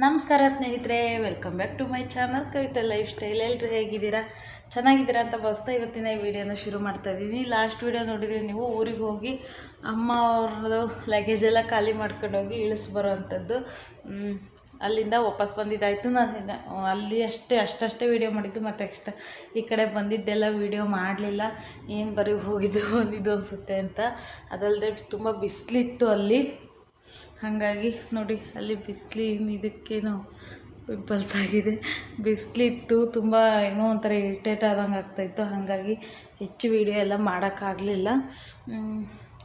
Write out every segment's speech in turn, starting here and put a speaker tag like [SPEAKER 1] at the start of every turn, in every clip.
[SPEAKER 1] ನಮಸ್ಕಾರ ಸ್ನೇಹಿತರೆ welcome back to my channel Kavitha lifestyle ಎಲ್ಲರೂ ಹೇಗಿದ್ದೀರಾ? ಚೆನ್ನಾಗಿದ್ದೀರಾ ಅಂತ ಬಸ್ತಾ ಇವತ್ತಿನ ಈ ವಿಡಿಯೋನ ಶುರು ಮಾಡ್ತಾ ಇದ್ದೀನಿ. ಲಾಸ್ಟ್ ವಿಡಿಯೋ ನೋಡಿದರೆ ನೀವು ಊರಿಗೆ ಹೋಗಿ ಅಮ್ಮ ಅವ್ರದ್ದು ಲಗೇಜ್ ಎಲ್ಲ ಖಾಲಿ ಮಾಡ್ಕೊಂಡು ಹೋಗಿ ಇಳಿಸಿ ಬರೋವಂಥದ್ದು ಅಲ್ಲಿಂದ ವಾಪಸ್ ಬಂದಿದ್ದಾಯಿತು. ನಾನು ಅಲ್ಲಿ ಅಷ್ಟೇ, ಅಷ್ಟಷ್ಟೇ ವೀಡಿಯೋ ಮಾಡಿದ್ದು, ಮತ್ತು ಎಕ್ಸ್ಟ್ ಈ ಕಡೆ ಬಂದಿದ್ದೆಲ್ಲ ವೀಡಿಯೋ ಮಾಡಲಿಲ್ಲ. ಏನು ಬರೀ ಹೋಗಿದ್ದು, ಬಂದಿದ್ದು ಅನಿಸುತ್ತೆ ಅಂತ. ಅದಲ್ಲದೆ ತುಂಬ ಬಿಸಿಲಿತ್ತು ಅಲ್ಲಿ. ಹಾಗಾಗಿ ನೋಡಿ, ಅಲ್ಲಿ ಬಿಸಿಲಿನ ಇದಕ್ಕೇನು ಪಿಂಪಲ್ಸ್ ಆಗಿದೆ. ಬಿಸಿಲಿತ್ತು ತುಂಬ ಏನೋ ಒಂಥರ ಇರಿಟೇಟ್ ಆದಂಗೆ ಆಗ್ತಾಯಿತ್ತು ಹಾಗಾಗಿ ಹೆಚ್ಚು ವೀಡಿಯೋ ಎಲ್ಲ ಮಾಡೋಕ್ಕಾಗಲಿಲ್ಲ.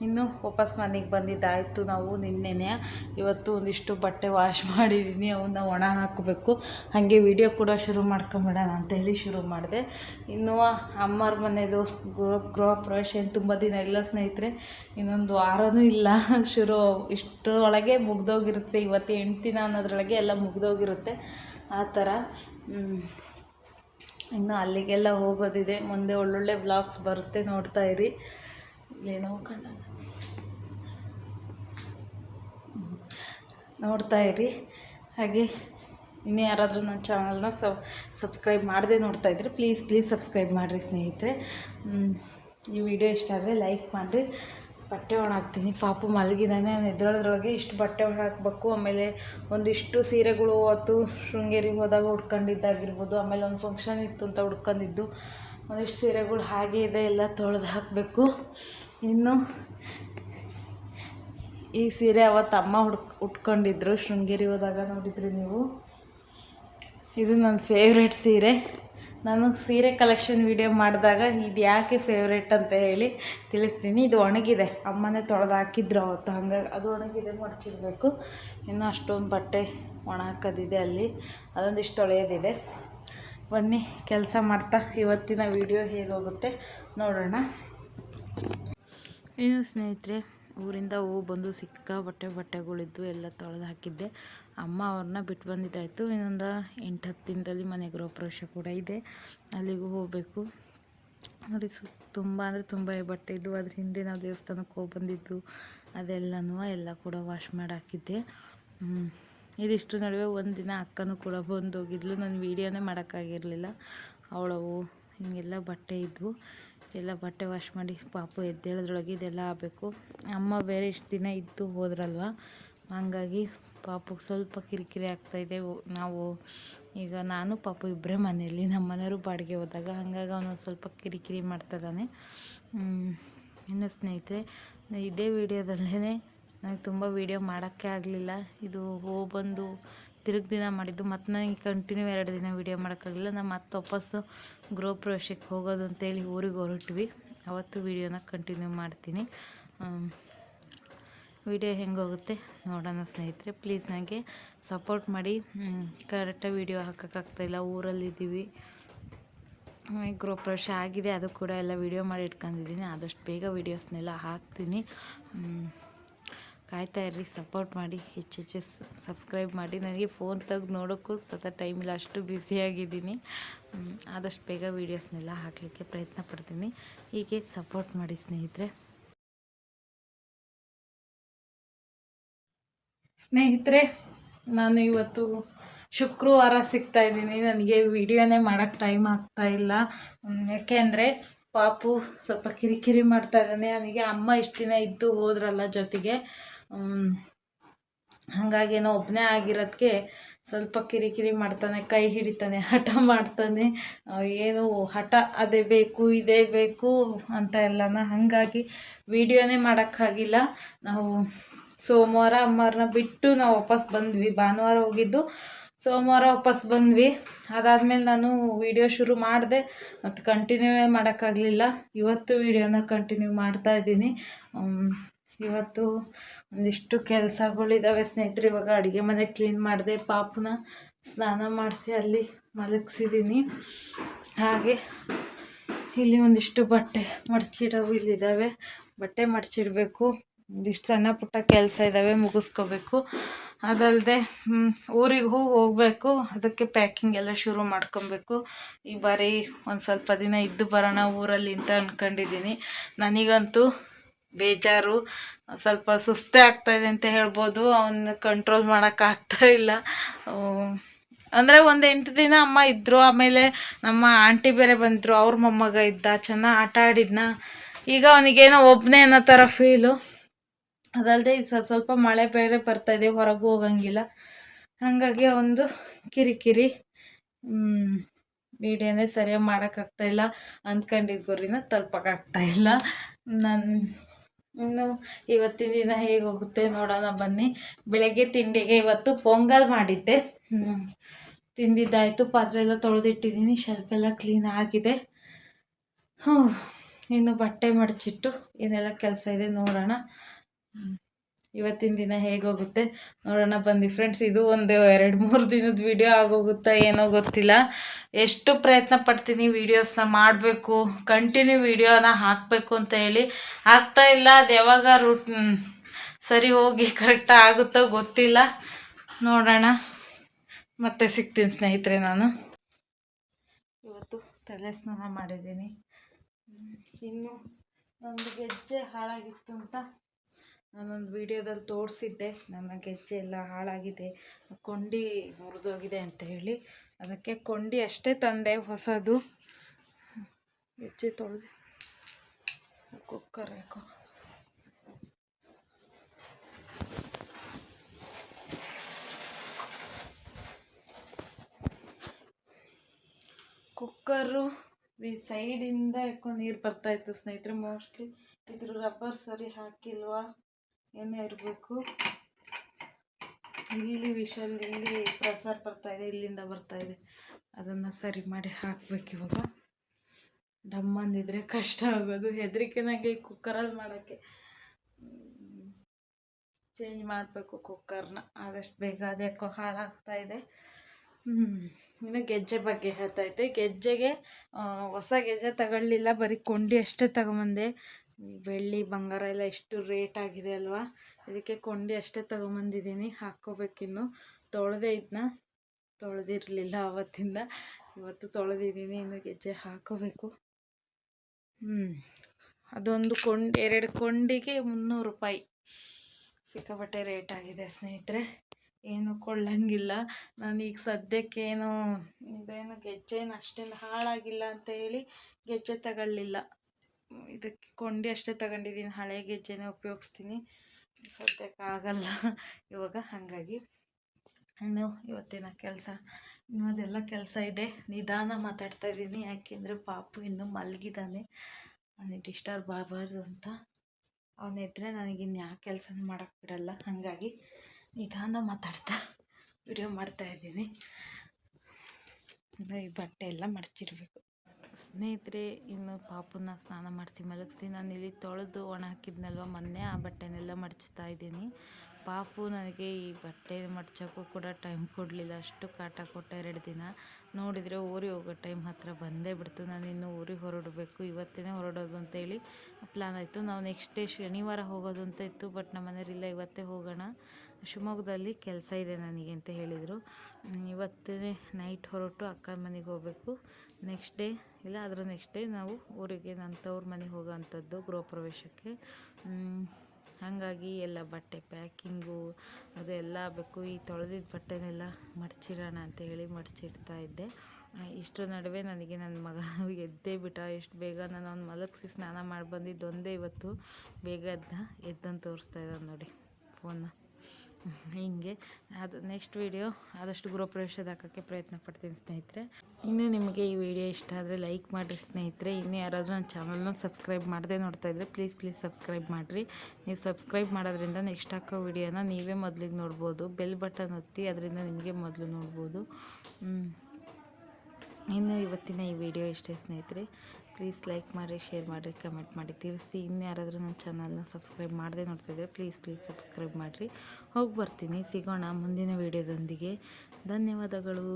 [SPEAKER 1] ಇನ್ನು ವಾಪಸ್ ಮನೆಗೆ ಬಂದಿದ್ದಾಯಿತು ನಾವು ನಿನ್ನೆನೆ. ಇವತ್ತು ಒಂದಿಷ್ಟು ಬಟ್ಟೆ ವಾಶ್ ಮಾಡಿದ್ದೀನಿ, ಅವನ್ನ ಒಣ ಹಾಕಬೇಕು. ಹಾಗೆ ವಿಡಿಯೋ ಕೂಡ ಶುರು ಮಾಡ್ಕೊಂಬಿಡೋಣ ಅಂತೇಳಿ ಶುರು ಮಾಡಿದೆ. ಇನ್ನು ಅಮ್ಮರ ಮನೆಯದು ಗೃಹ ಗೃಹ ಪ್ರವೇಶ ಏನು ತುಂಬ ದಿನ ಇಲ್ಲ ಸ್ನೇಹಿತರೆ. ಇನ್ನೊಂದು ವಾರನೂ ಇಲ್ಲ. ಶುರು ಇಷ್ಟರೊಳಗೆ ಮುಗ್ದೋಗಿರುತ್ತೆ. ಇವತ್ತು ಎಂಟು ದಿನ ಅನ್ನೋದ್ರೊಳಗೆ ಎಲ್ಲ ಮುಗ್ದೋಗಿರುತ್ತೆ. ಆ ಥರ. ಇನ್ನು ಅಲ್ಲಿಗೆಲ್ಲ ಹೋಗೋದಿದೆ. ಮುಂದೆ ಒಳ್ಳೊಳ್ಳೆ ಬ್ಲಾಗ್ಸ್ ಬರುತ್ತೆ ನೋಡ್ತಾ ಇರಿ. ಏನೋ ಕಣ್ಣ ನೋಡ್ತಾ ಇರಿ. ಹಾಗೆ ಇನ್ನು ಯಾರಾದರೂ ನನ್ನ ಚಾನಲ್ನ ಸಬ್ಸ್ಕ್ರೈಬ್ ಮಾಡದೆ ನೋಡ್ತಾ ಇದ್ದರೆ ಪ್ಲೀಸ್ ಪ್ಲೀಸ್ ಸಬ್ಸ್ಕ್ರೈಬ್ ಮಾಡಿರಿ ಸ್ನೇಹಿತರೆ. ಈ ವಿಡಿಯೋ ಇಷ್ಟ ಆದರೆ ಲೈಕ್ ಮಾಡಿರಿ. ಬಟ್ಟೆ ಒಣ ಹಾಕ್ತೀನಿ. ಪಾಪು ಮಲಗಿದ್ದಾನೆ ಎದ್ರೊಳದ್ರೊಳಗೆ ಇಷ್ಟು ಬಟ್ಟೆ ಒಣಾಕ್ಬೇಕು ಆಮೇಲೆ ಒಂದಿಷ್ಟು ಸೀರೆಗಳು ಅವತ್ತು ಶೃಂಗೇರಿಗೆ ಹೋದಾಗ ಉಟ್ಕೊಂಡಿದ್ದಾಗಿರ್ಬೋದು ಆಮೇಲೆ ಒಂದು ಫಂಕ್ಷನ್ ಇತ್ತು ಅಂತ ಉಟ್ಕೊಂಡಿದ್ದು ಒಂದಿಷ್ಟು ಸೀರೆಗಳು ಹಾಗೆ ಇದೆ. ಎಲ್ಲ ತೊಳೆದು ಹಾಕಬೇಕು. ಇನ್ನು ಈ ಸೀರೆ ಅವತ್ತು ಅಮ್ಮ ಹುಡ್ಕ್ ಉಟ್ಕೊಂಡಿದ್ರು. ಶೃಂಗೇರಿ ಹೋದಾಗ ನೋಡಿದ್ರಿ ನೀವು? ಇದು ನನ್ನ ಫೇವ್ರೆಟ್ ಸೀರೆ. ನಾನು ಸೀರೆ ಕಲೆಕ್ಷನ್ ವಿಡಿಯೋ ಮಾಡಿದಾಗ ಇದು ಯಾಕೆ ಫೇವ್ರೇಟ್ ಅಂತ ಹೇಳಿ ತಿಳಿಸ್ತೀನಿ. ಇದು ಒಣಗಿದೆ. ಅಮ್ಮನೇ ತೊಳೆದು ಹಾಕಿದ್ರು ಅವತ್ತು. ಹಂಗಾಗಿ ಅದು ಒಣಗಿದೆ ಮಡಚಿರ್ಬೇಕು ಇನ್ನು ಅಷ್ಟೊಂದು ಬಟ್ಟೆ ಒಣ ಹಾಕೋದಿದೆ ಅಲ್ಲಿ. ಅದೊಂದಿಷ್ಟು ತೊಳೆಯೋದಿದೆ. ಬನ್ನಿ, ಕೆಲಸ ಮಾಡ್ತಾ ಇವತ್ತಿನ ವಿಡಿಯೋ ಹೇಗೋಗುತ್ತೆ ನೋಡೋಣ. ಇನ್ನು ಸ್ನೇಹಿತರೆ ಊರಿಂದ ಹೂ ಬಂದು ಸಿಕ್ಕಾಪಟ್ಟೆ ಬಟ್ಟೆಗಳಿದ್ದು ಎಲ್ಲ ತೊಳೆದು ಹಾಕಿದ್ದೆ. ಅಮ್ಮ ಅವ್ರನ್ನ ಬಿಟ್ಟು ಬಂದಿದ್ದಾಯಿತು. ಇನ್ನೊಂದು ಎಂಟು ಹತ್ತು ದಿನದಲ್ಲಿ ಮನೆ ಗೃಹಪ್ರವೇಶ ಕೂಡ ಇದೆ. ಅಲ್ಲಿಗೂ ಹೋಗಬೇಕು. ನೋಡಿ ಸು, ತುಂಬ ಅಂದರೆ ತುಂಬ ಬಟ್ಟೆ ಇದ್ದು ಅದ್ರ ಹಿಂದೆ ನಾವು ದೇವಸ್ಥಾನಕ್ಕೆ ಹೋಗಿ ಬಂದಿದ್ದು, ಅದೆಲ್ಲನೂ ಎಲ್ಲ ಕೂಡ ವಾಶ್ ಮಾಡಿ ಹಾಕಿದ್ದೆ. ಇದಿಷ್ಟು ನಡುವೆ ಒಂದು ದಿನ ಅಕ್ಕನೂ ಕೂಡ ಬಂದು ಹೋಗಿದ್ಲು ನಾನು ವೀಡಿಯೋನೇ ಮಾಡೋಕ್ಕಾಗಿರಲಿಲ್ಲ. ಅವಳವು ಹಿಂಗೆಲ್ಲ ಬಟ್ಟೆ ಇದ್ವು. ಎಲ್ಲ ಬಟ್ಟೆ ವಾಶ್ ಮಾಡಿ ಪಾಪು ಎದ್ದೇಳೋದ್ರೊಳಗೆ ಇದೆಲ್ಲ ಆಗಬೇಕು. ಅಮ್ಮ ಬೇರೆ ಇಷ್ಟು ದಿನ ಇದ್ದು ಹೋದ್ರಲ್ವ? ಹಂಗಾಗಿ ಪಾಪುಗೆ ಸ್ವಲ್ಪ ಕಿರಿಕಿರಿ ಆಗ್ತಾಯಿದೆ ನಾವು ಈಗ ನಾನು, ಪಾಪು ಇಬ್ಬರೇ ಮನೆಯಲ್ಲಿ. ನಮ್ಮ ಮನೆಯವರು ಬಾಡಿಗೆ ಹೋದಾಗ ಹಂಗಾಗಿ ಅವನು ಸ್ವಲ್ಪ ಕಿರಿಕಿರಿ ಮಾಡ್ತಾಯಿದ್ದಾನೆ ಇನ್ನು ಸ್ನೇಹಿತರೆ, ಇದೇ ವಿಡಿಯೋದಲ್ಲೇ ನನಗೆ ತುಂಬ ವೀಡಿಯೋ ಮಾಡೋಕ್ಕೆ ಆಗಲಿಲ್ಲ. ಇದು ಹೋಗಿ ಬಂದು ತಿರುಗಿ ದಿನ ಮಾಡಿದ್ದು, ಮತ್ತು ನನಗೆ ಕಂಟಿನ್ಯೂ ಎರಡು ದಿನ ವೀಡಿಯೋ ಮಾಡೋಕ್ಕಾಗಲಿಲ್ಲ. ನಾನು ಮತ್ತೆ ವಾಪಸ್ಸು ಗೃಹ ಪ್ರವೇಶಕ್ಕೆ ಹೋಗೋದು ಅಂತೇಳಿ ಊರಿಗೆ ಹೊರಟ್ವಿ. ಅವತ್ತು ವೀಡಿಯೋನ ಕಂಟಿನ್ಯೂ ಮಾಡ್ತೀನಿ. ವಿಡಿಯೋ ಹೆಂಗೆ ಹೋಗುತ್ತೆ ನೋಡೋಣ ಸ್ನೇಹಿತರೆ. ಪ್ಲೀಸ್ ನನಗೆ ಸಪೋರ್ಟ್ ಮಾಡಿ. ಕರೆಕ್ಟಾಗಿ ವೀಡಿಯೋ ಹಾಕೋಕ್ಕಾಗ್ತಾಯಿಲ್ಲ ಊರಲ್ಲಿದ್ದೀವಿ. ಗೃಹ ಆಗಿದೆ. ಅದು ಕೂಡ ಎಲ್ಲ ವೀಡಿಯೋ ಮಾಡಿ ಇಟ್ಕೊಂಡಿದ್ದೀನಿ. ಆದಷ್ಟು ಬೇಗ ವೀಡಿಯೋಸ್ನೆಲ್ಲ ಹಾಕ್ತೀನಿ. ಕಾಯ್ತಾ ಇರ್ರಿ ಸಪೋರ್ಟ್ ಮಾಡಿ ಹೆಚ್ಚೆಚ್ಚು ಸಬ್ಸ್ಕ್ರೈಬ್ ಮಾಡಿ. ನನಗೆ ಫೋನ್ ತೆಗ್ದು ನೋಡೋಕ್ಕೂ ಸತ ಟೈಮ್ ಇಲ್ಲ, ಅಷ್ಟು ಬ್ಯುಸಿಯಾಗಿದ್ದೀನಿ. ಆದಷ್ಟು ಬೇಗ ವೀಡಿಯೋಸ್ನೆಲ್ಲ ಹಾಕಲಿಕ್ಕೆ ಪ್ರಯತ್ನ ಪಡ್ತೀನಿ. ಹೀಗೆ ಸಪೋರ್ಟ್ ಮಾಡಿ ಸ್ನೇಹಿತರೆ. ಸ್ನೇಹಿತರೆ, ನಾನು ಇವತ್ತು ಶುಕ್ರವಾರ ಸಿಗ್ತಾ ಇದ್ದೀನಿ. ನನಗೆ ವಿಡಿಯೋನೇ ಮಾಡೋಕ್ಕೆ ಟೈಮ್ ಆಗ್ತಾ ಇಲ್ಲ. ಯಾಕೆ ಯಾಕೆಂದರೆ ಪಾಪು ಸ್ವಲ್ಪ ಕಿರಿಕಿರಿ ಮಾಡ್ತಾ ಇದ್ದಾನೆ. ನನಗೆ ಅಮ್ಮ ಇಷ್ಟು ದಿನ ಇದ್ದು ಹೋದ್ರಲ್ಲ ಜೊತೆಗೆ. ಹಾಗಾಗಿ ಏನೋ ಒಬ್ಬನೇ ಆಗಿರೋದಕ್ಕೆ ಸ್ವಲ್ಪ ಕಿರಿಕಿರಿ ಮಾಡ್ತಾನೆ, ಕೈ ಹಿಡಿತಾನೆ, ಹಠ ಮಾಡ್ತಾನೆ. ಏನು ಹಠ ಅದೇ ಬೇಕು, ಇದೇ ಬೇಕು ಅಂತ ಎಲ್ಲನ. ಹಾಗಾಗಿ ವಿಡಿಯೋನೇ ಮಾಡೋಕ್ಕಾಗಿಲ್ಲ. ನಾವು ಸೋಮವಾರ ಅಮ್ಮವ್ರನ್ನ ಬಿಟ್ಟು ನಾವು ವಾಪಸ್ ಬಂದ್ವಿ. ಭಾನುವಾರ ಹೋಗಿದ್ದು ಸೋಮವಾರ ವಾಪಸ್ ಬಂದ್ವಿ. ಅದಾದಮೇಲೆ ನಾನು ವಿಡಿಯೋ ಶುರು ಮಾಡಿದೆ. ಮತ್ತು ಕಂಟಿನ್ಯೂ ಮಾಡೋಕ್ಕಾಗಲಿಲ್ಲ. ಇವತ್ತು ವಿಡಿಯೋನ ಕಂಟಿನ್ಯೂ ಮಾಡ್ತಾ ಇದ್ದೀನಿ. ಇವತ್ತು ಒಂದಿಷ್ಟು ಕೆಲಸಗಳಿದ್ದಾವೆ ಸ್ನೇಹಿತರೆ. ಇವಾಗ ಅಡುಗೆ ಮನೆ ಕ್ಲೀನ್ ಮಾಡಿದೆ. ಪಾಪನ ಸ್ನಾನ ಮಾಡಿಸಿ ಅಲ್ಲಿ ಮಲಗಿಸಿದ್ದೀನಿ ಹಾಗೆ ಇಲ್ಲಿ ಒಂದಿಷ್ಟು ಬಟ್ಟೆ ಮಡಚಿಡವು ಇಲ್ಲಿದ್ದಾವೆ ಬಟ್ಟೆ ಮಡಚಿಡಬೇಕು. ಒಂದಿಷ್ಟು ಸಣ್ಣ ಪುಟ್ಟ ಕೆಲಸ ಇದ್ದಾವೆ ಮುಗಿಸ್ಕೋಬೇಕು. ಅದಲ್ಲದೆ ಊರಿಗೂ ಹೋಗಬೇಕು. ಅದಕ್ಕೆ ಪ್ಯಾಕಿಂಗ್ ಎಲ್ಲ ಶುರು ಮಾಡ್ಕೊಬೇಕು. ಈ ಬಾರಿ ಒಂದು ಸ್ವಲ್ಪ ದಿನ ಇದ್ದು ಬರೋಣ ಊರಲ್ಲಿ ಅಂತ ಅಂದ್ಕೊಂಡಿದ್ದೀನಿ ನನಗಂತೂ ಬೇಜಾರು, ಸ್ವಲ್ಪ ಸುಸ್ತೇ ಆಗ್ತಾಯಿದೆ ಅಂತ ಹೇಳ್ಬೋದು. ಅವನ್ನ ಕಂಟ್ರೋಲ್ ಮಾಡೋಕ್ಕಾಗ್ತಾ ಇಲ್ಲ. ಅಂದರೆ ಒಂದು ಎಂಟು ದಿನ ಅಮ್ಮ ಇದ್ದರು ಆಮೇಲೆ ನಮ್ಮ ಆಂಟಿ ಬೇರೆ ಬಂದರು, ಅವ್ರ ಮೊಮ್ಮಗ ಇದ್ದ ಚೆನ್ನಾಗಿ ಆಟ ಆಡಿದ್ನ. ಈಗ ಅವನಿಗೇನೋ ಒಬ್ಬನೇ ಅನ್ನೋ ಥರ ಫೀಲು ಅದಲ್ಲದೆ ಈಗ ಸ್ವಲ್ಪ ಮಳೆ ಬೇರೆ ಬರ್ತಾಯಿದೆ ಹೊರಗೂ ಹೋಗಂಗಿಲ್ಲ. ಹಾಗಾಗಿ ಒಂದು ಕಿರಿಕಿರಿ ವಿಡಿಯೋನೇ ಸರಿಯಾಗಿ ಮಾಡೋಕ್ಕಾಗ್ತಾಯಿಲ್ಲ ಅಂದ್ಕೊಂಡಿದ್ದ ಗುರಿನ ತಲುಪೋಕ್ಕಾಗ್ತಾಯಿಲ್ಲ ನಾನು ಇನ್ನು ಇವತ್ತಿನ ದಿನ ಹೇಗೆ ಹೋಗುತ್ತೆ ನೋಡೋಣ ಬನ್ನಿ. ಬೆಳಗ್ಗೆ ತಿಂಡಿಗೆ ಇವತ್ತು ಪೊಂಗಲ್ ಮಾಡಿದ್ದೆ. ತಿಂದಿದ್ದಾಯಿತು, ಪಾತ್ರೆ ಎಲ್ಲ ತೊಳೆದಿಟ್ಟಿದ್ದೀನಿ, ಶೆಲ್ಫ್ ಎಲ್ಲ ಕ್ಲೀನ್ ಆಗಿದೆ. ಹ್ಞೂ ಇನ್ನು ಬಟ್ಟೆ ಮಡಚಿಟ್ಟು ಏನೆಲ್ಲ ಕೆಲಸ ಇದೆ ನೋಡೋಣ. ಇವತ್ತಿನ ದಿನ ಹೇಗೋಗುತ್ತೆ ನೋಡೋಣ ಬಂದು ಫ್ರೆಂಡ್ಸ್ ಇದು ಒಂದು ಎರಡು, ಮೂರು ದಿನದ ವಿಡಿಯೋ ಆಗೋಗುತ್ತಾ ಏನೋ ಗೊತ್ತಿಲ್ಲ. ಎಷ್ಟು ಪ್ರಯತ್ನ ಪಡ್ತೀನಿ ವೀಡಿಯೋಸ್ನ ಮಾಡಬೇಕು ಕಂಟಿನ್ಯೂ ವಿಡಿಯೋನ ಹಾಕಬೇಕು ಅಂತ ಹೇಳಿ. ಆಗ್ತಾ ಇಲ್ಲ, ಅದು ಯಾವಾಗ ರೂಟ್ ಸರಿ ಹೋಗಿ ಕರೆಕ್ಟಾಗಿ ಆಗುತ್ತೋ ಗೊತ್ತಿಲ್ಲ. ನೋಡೋಣ. ಮತ್ತೆ ಸಿಗ್ತೀನಿ ಸ್ನೇಹಿತರೆ ನಾನು. ಇವತ್ತು ತಲೆ ಸ್ನಾನ ಮಾಡಿದ್ದೀನಿ. ಇನ್ನು ಒಂದು ಗೆಜ್ಜೆ ಹಾಳಾಗಿತ್ತು ಅಂತ ನಾನೊಂದು ವಿಡಿಯೋದಲ್ಲಿ ತೋರಿಸಿದ್ದೆ. ನನ್ನ ಗೆಜ್ಜೆ ಎಲ್ಲ ಹಾಳಾಗಿದೆ. ಕೊಂಡಿ ಮುರಿದೋಗಿದೆ ಅಂತ ಹೇಳಿ. ಅದಕ್ಕೆ ಕೊಂಡಿ ಅಷ್ಟೇ ತಂದೆ ಹೊಸದು. ಗೆಜ್ಜೆ ತೊಳೆದು ಕುಕ್ಕರ್ ಯಾಕೋ ಕುಕ್ಕರು ಈ ಸೈಡಿಂದ ಯಾಕೋ ನೀರು ಬರ್ತಾಯಿತ್ತು ಸ್ನೇಹಿತರೆ. ಮೋಸ್ಟ್ಲಿ ಇದ್ರ ರಬ್ಬರ್ ಸರಿ ಹಾಕಿಲ್ವಾ? ಏನೇ ಇರಬೇಕು ಇಲ್ಲಿ ವಿಷಲ್ ಇಲ್ಲಿ ಪ್ರೆಸರ್ ಇದೆ, ಇಲ್ಲಿಂದ ಬರ್ತಾ ಇದೆ. ಅದನ್ನು ಸರಿ ಮಾಡಿ ಹಾಕ್ಬೇಕು ಇವಾಗ. ಡಮ್ ಅಂದಿದ್ರೆ ಕಷ್ಟ ಆಗೋದು. ಹೆದರಿಕೆ ನನಗೆ ಕುಕ್ಕರಲ್ಲಿ ಮಾಡೋಕ್ಕೆ. ಚೇಂಜ್ ಮಾಡಬೇಕು ಕುಕ್ಕರ್ನ ಆದಷ್ಟು ಬೇಗ ಅದಕ್ಕೋ ಹಾಳಾಗ್ತಾ ಇದೆ. ಇನ್ನು ಗೆಜ್ಜೆ ಬಗ್ಗೆ ಹೇಳ್ತಾ ಇದ್ದೆ. ಗೆಜ್ಜೆಗೆ ಹೊಸ ಗೆಜ್ಜೆ ತಗೊಳ್ಳಿಲ್ಲ. ಬರೀ ಕೊಂಡಿ ಅಷ್ಟೇ ತಗೊಂಬಂದೆ. ಬೆಳ್ಳಿ ಬಂಗಾರ ಎಲ್ಲ ಎಷ್ಟು ರೇಟ್ ಆಗಿದೆ ಅಲ್ವಾ? ಇದಕ್ಕೆ ಕೊಂಡಿ ಅಷ್ಟೇ ತಗೊಂಬಂದಿದ್ದೀನಿ. ಹಾಕ್ಕೋಬೇಕಿನ್ನು ತೊಳೆದೇ ಇದನ್ನ ತೊಳೆದಿರಲಿಲ್ಲ ಆವತ್ತಿಂದ ಇವತ್ತು ತೊಳೆದಿದ್ದೀನಿ. ಇನ್ನು ಗೆಜ್ಜೆ ಹಾಕೋಬೇಕು ಹ್ಞೂ ಅದೊಂದು ಕೊಂಡಿ, ಎರಡು ಕೊಂಡಿಗೆ ಮುನ್ನೂರು ರೂಪಾಯಿ. ಸಿಕ್ಕಾಪಟ್ಟೆ ರೇಟ್ ಆಗಿದೆ ಸ್ನೇಹಿತರೆ. ಏನು ಕೊಳ್ಳಂಗಿಲ್ಲ. ನಾನು ನಾನೀಗ ಸದ್ಯಕ್ಕೇನು ಇದೇನು ಗೆಜ್ಜೆನ ಅಷ್ಟೇನು ಹಾಳಾಗಿಲ್ಲ ಅಂತ ಹೇಳಿ ಗೆಜ್ಜೆ ತಗೊಳ್ಳಿಲ್ಲ. ಇದಕ್ಕೆ ಕೊಂಡಿ ಅಷ್ಟೇ ತಗೊಂಡಿದ್ದೀನಿ, ಹಳೆ ಗೆಜ್ಜೆನೇ ಉಪಯೋಗಿಸ್ತೀನಿ. ಸದ್ಯಕ್ಕೆ ಆಗಲ್ಲ, ಇವಾಗ ಹಾಗಾಗಿ. ಇನ್ನು ಇವತ್ತಿನ ಕೆಲಸ ಅದೆಲ್ಲ ಕೆಲಸ ಇದೆ. ನಿಧಾನ ಮಾತಾಡ್ತಾ ಇದ್ದೀನಿ, ಯಾಕೆಂದರೆ ಪಾಪು ಇನ್ನೂ ಮಲಗಿದ್ದಾನೆ. ಅವನಿಗೆ ಡಿಸ್ಟರ್ಬ್ ಆಗಬಾರ್ದು ಅಂತ. ಅವನಿದ್ರೆ ನನಗೆ ಇನ್ನು ಯಾವ ಕೆಲಸನೂ ಮಾಡೋಕ್ಕೆ ಬಿಡಲ್ಲ. ಹಾಗಾಗಿ ನಿಧಾನ ಮಾತಾಡ್ತಾ ವಿಡಿಯೋ ಮಾಡ್ತಾಯಿದ್ದೀನಿ ಈ ಬಟ್ಟೆ ಎಲ್ಲ ಮಡಚಿರ್ಬೇಕು. ಸ್ನೇಹಿತರೆ, ಇನ್ನು ಪಾಪುನ ಸ್ನಾನ ಮಾಡಿಸಿ ಮಲಗಿಸಿ. ನಾನು ಇಲ್ಲಿ ತೊಳೆದು ಒಣ ಹಾಕಿದ್ನಲ್ವ ಮೊನ್ನೆ, ಆ ಬಟ್ಟೆನೆಲ್ಲ ಮಡಚ್ತಾ ಇದ್ದೀನಿ. ಪಾಪು ನನಗೆ ಈ ಬಟ್ಟೆ ಮಡ್ಚೋಕ್ಕೂ ಕೂಡ ಟೈಮ್ ಕೊಡಲಿಲ್ಲ. ಅಷ್ಟು ಕಾಟ ಕೊಟ್ಟ ಎರಡು ದಿನ. ನೋಡಿದರೆ ಊರಿಗೆ ಹೋಗೋ ಟೈಮ್ ಹತ್ತಿರ ಬಂದೇ ಬಿಡ್ತು. ನಾನು ಇನ್ನು ಊರಿಗೆ ಹೊರಡಬೇಕು. ಇವತ್ತೇ ಹೊರಡೋದು ಅಂತೇಳಿ ಪ್ಲ್ಯಾನ್ ಆಯಿತು. ನಾವು ನೆಕ್ಸ್ಟ್ ಡೇ ಶನಿವಾರ ಹೋಗೋದು ಅಂತ ಇತ್ತು ಬಟ್ ನಮ್ಮ ಮನೆಯವರಿಲ್ಲ ಇವತ್ತೇ ಹೋಗೋಣ. ಶಿವಮೊಗ್ಗದಲ್ಲಿ ಕೆಲಸ ಇದೆ ನನಗೆ ಅಂತ ಹೇಳಿದರು. ಇವತ್ತೇ ನೈಟ್ ಹೊರಟು ಅಕ್ಕನ ಮನೆಗೆ ಹೋಗಬೇಕು. ನೆಕ್ಸ್ಟ್ ಡೇ ಇಲ್ಲ ಅದರ ನೆಕ್ಸ್ಟ್ ಡೇ ನಾವು ಊರಿಗೆ ನನ್ನ ತವ್ರ ಮನೆಗೆ ಹೋಗೋ ಅಂಥದ್ದು ಗೃಹ ಪ್ರವೇಶಕ್ಕೆ ಹಾಗಾಗಿ ಎಲ್ಲ ಬಟ್ಟೆ ಪ್ಯಾಕಿಂಗು ಅದೆಲ್ಲ ಬೇಕು. ಈ ತೊಳೆದಿದ್ದ ಬಟ್ಟೆನೆಲ್ಲ ಮಡಚಿಡೋಣ ಅಂತ ಹೇಳಿ ಮಡಚಿಡ್ತಾ ಇದ್ದೆ. ಇಷ್ಟರ ನಡುವೆ ನನಗೆ ನನ್ನ ಮಗ ಎದ್ದೇ ಬಿಟ್ಟ. ಎಷ್ಟು ಬೇಗ ನಾನು ಅವ್ನು ಮಲಗಿಸಿ ಸ್ನಾನ ಮಾಡಿ ಬಂದಿದ್ದು ಒಂದೇ ಇವತ್ತು. ಬೇಗ ಎದ್ದ ಎದ್ದನ್ನು ತೋರಿಸ್ತಾ ಇದ್ದಾನೆ ನೋಡಿ. ಹೀಗೆ. ಅದು ನೆಕ್ಸ್ಟ್ ವಿಡಿಯೋ ಆದಷ್ಟು ಗೃಹಪ್ರವೇಶದ ಹಾಕೋಕ್ಕೆ ಪ್ರಯತ್ನ ಪಡ್ತೀನಿ ಸ್ನೇಹಿತರೆ. ಇನ್ನೂ ನಿಮಗೆ ಈ ವಿಡಿಯೋ ಇಷ್ಟ ಆದರೆ ಲೈಕ್ ಮಾಡಿರಿ ಸ್ನೇಹಿತರೆ. ಇನ್ನೂ ಯಾರಾದರೂ ನನ್ನ ಚಾನಲ್ನ ಸಬ್ಸ್ಕ್ರೈಬ್ ಮಾಡದೆ ನೋಡ್ತಾ ಇದ್ದರೆ ಪ್ಲೀಸ್ ಪ್ಲೀಸ್ ಸಬ್ಸ್ಕ್ರೈಬ್ ಮಾಡಿರಿ. ನೀವು ಸಬ್ಸ್ಕ್ರೈಬ್ ಮಾಡೋದ್ರಿಂದ ನೆಕ್ಸ್ಟ್ ಹಾಕೋ ವಿಡಿಯೋನ ನೀವೇ ಮೊದಲಿಗೆ ನೋಡ್ಬೋದು. ಬೆಲ್ ಬಟನ್ ಒತ್ತಿ ಅದರಿಂದ ನಿಮಗೆ ಮೊದಲು ನೋಡ್ಬೋದು. ಇನ್ನು ಇವತ್ತಿನ ಈ ವಿಡಿಯೋ ಇಷ್ಟೇ ಸ್ನೇಹಿತರೆ. ಪ್ಲೀಸ್ ಲೈಕ್ ಮಾಡಿ ಶೇರ್ ಮಾಡಿ ಕಮೆಂಟ್ ಮಾಡಿ. ತಿಳಿಸಿ ಇನ್ನು ಯಾರಾದರೂ ನನ್ನ ಚಾನಲ್ನ ಸಬ್ಸ್ಕ್ರೈಬ್ ಮಾಡದೆ ನೋಡ್ತಿದ್ರೆ ಪ್ಲೀಸ್ ಪ್ಲೀಸ್ ಸಬ್ಸ್ಕ್ರೈಬ್ ಮಾಡಿರಿ. ಹೋಗಿ ಬರ್ತೀನಿ. ಸಿಗೋಣ ಮುಂದಿನ ವೀಡಿಯೋದೊಂದಿಗೆ ಧನ್ಯವಾದಗಳು.